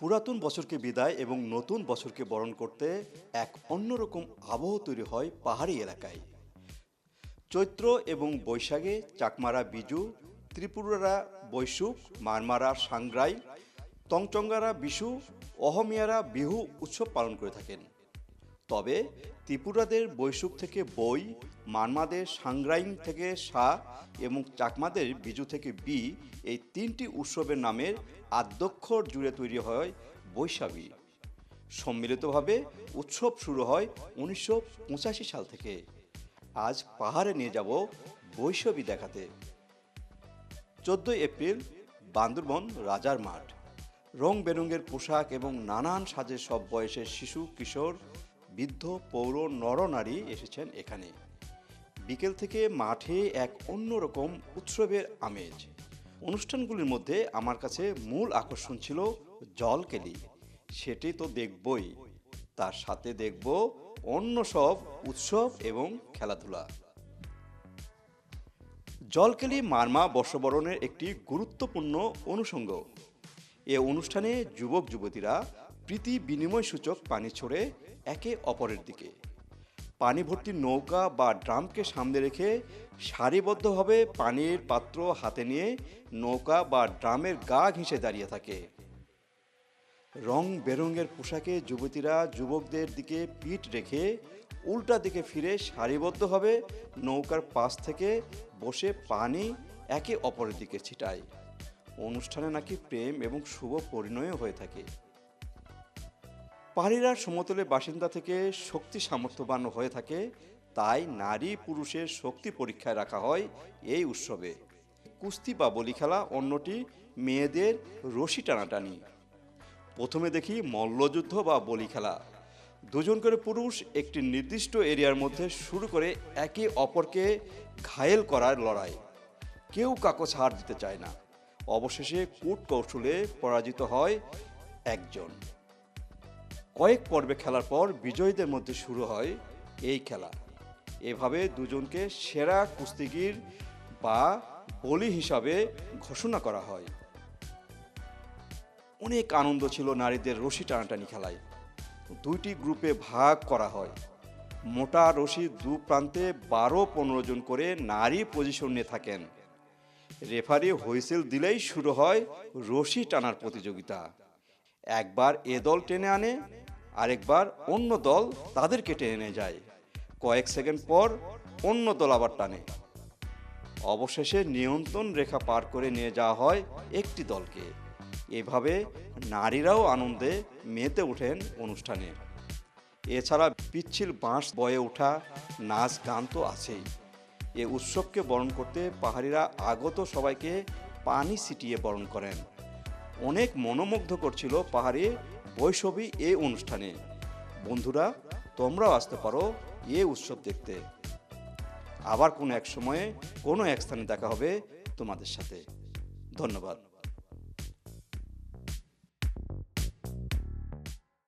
পুরাতন বছরকে বিদায় এবং নতুন বছরকে বরণ করতে এক অন্যরকম আবহ তৈরি হয় পাহাড়ি এলাকায়। চৈত্র এবং বৈশাখে চাকমারা বিজু, ত্রিপুরারা বৈশুক মারমারা সাংগ্রাই, তংচঙ্গারা বিশু, অহমিয়ারা বিহু উৎসব পালন করে থাকেন। তবে ত্রিপুরাদের বৈশুক থেকে বই, মানমাদের সাংগ্রাইং থেকে সা এবং চাকমাদের বিজু থেকে বি এই তিনটি উৎসবের নামের আদ্যক্ষর জুড়ে তৈরি হয় বৈশাখী। সম্মিলিতভাবে উৎসব শুরু হয় উনিশশো পঁচাশি সাল থেকে। আজ পাহাড়ে নিয়ে যাব বৈশবী দেখাতে। চোদ্দই এপ্রিল, বান্দরবন রাজার মাঠ। রং বেরঙের পোশাক এবং নানান সাজে সব বয়সের শিশু, কিশোর বৃদ্ধ পৌর নরনারী এসেছেন এখানে। বিকেল থেকে মাঠে এক অন্যরকম উৎসবের আমেজ। অনুষ্ঠানগুলির মধ্যে আমার কাছে মূল আকর্ষণ ছিল জলকেলি। সেটি তো দেখবই। তার সাথে দেখব অন্য সব উৎসব এবং খেলাধুলা। জলকেলি মারমা বর্ষবরণের একটি গুরুত্বপূর্ণ অনুষঙ্গ। এ অনুষ্ঠানে যুবক যুবতীরা প্রীতি বিনিময় সূচক পানি ছড়ে একে অপরের দিকে। পানি ভর্তি নৌকা বা ড্রামকে সামনে রেখে সারিবদ্ধভাবে পানির পাত্র হাতে নিয়ে নৌকা বা ড্রামের গা ঘেঁষে দাঁড়িয়ে থাকে। রং বেরঙের পোশাকে যুবতীরা যুবকদের দিকে পিঠ রেখে উল্টা দিকে ফিরে সারিবদ্ধভাবে নৌকার পাশ থেকে বসে পানি একে অপরের দিকে ছিটায়। অনুষ্ঠানে নাকি প্রেম এবং শুভ পরিণয় হয়ে থাকে। পাহাড়িরা সমতলের বাসিন্দা থেকে শক্তি সামর্থ্যবান হয়ে থাকে, তাই নারী পুরুষের শক্তি পরীক্ষায় রাখা হয় এই উৎসবে। কুস্তি বা বলি খেলা অন্যটি মেয়েদের রশি টানাটানি। প্রথমে দেখি মল্লযুদ্ধ বা বলি খেলা। দুজন করে পুরুষ একটি নির্দিষ্ট এরিয়ার মধ্যে শুরু করে একে অপরকে ঘায়েল করার লড়াই। কেউ কাকো ছাড় দিতে চায় না। অবশেষে কূট কৌশলে পরাজিত হয় একজন। কয়েক পর্বে খেলার পর বিজয়ীদের মধ্যে শুরু হয় এই খেলা। এভাবে দুজনকে সেরা কুস্তিগির বা বলি হিসাবে ঘোষণা করা হয়। অনেক আনন্দ ছিল নারীদের রশি টানাটানি খেলায়। দুইটি গ্রুপে ভাগ করা হয়। মোটা রশি দু প্রান্তে বারো পনেরো জন করে নারী পজিশন নিয়ে থাকেন। রেফারি হুইসেল দিলেই শুরু হয় রশি টানার প্রতিযোগিতা। একবার এ দল টেনে আনে, আরেকবার অন্য দল তাদেরকে টেনে যায়। কয়েক সেকেন্ড পর অন্য দল আবার টানে। অবশেষে নিয়ন্ত্রণ রেখা পার করে নিয়ে যাওয়া হয় একটি দলকে। এভাবে নারীরাও আনন্দে মেতে ওঠেন অনুষ্ঠানে। এছাড়া পিচ্ছিল বাঁশ বয়ে ওঠা নাচ গান তো আছেই। এ উৎসবকে বরণ করতে পাহাড়িরা আগত সবাইকে পানি ছিটিয়ে বরণ করেন। অনেক মনোমুগ্ধ করছিল পাহাড়ে বৈষবী এ অনুষ্ঠানে। বন্ধুরা, তোমরাও আসতে পারো এ উৎসব দেখতে। আবার কোনো এক সময়ে কোনো এক স্থানে দেখা হবে তোমাদের সাথে। ধন্যবাদ।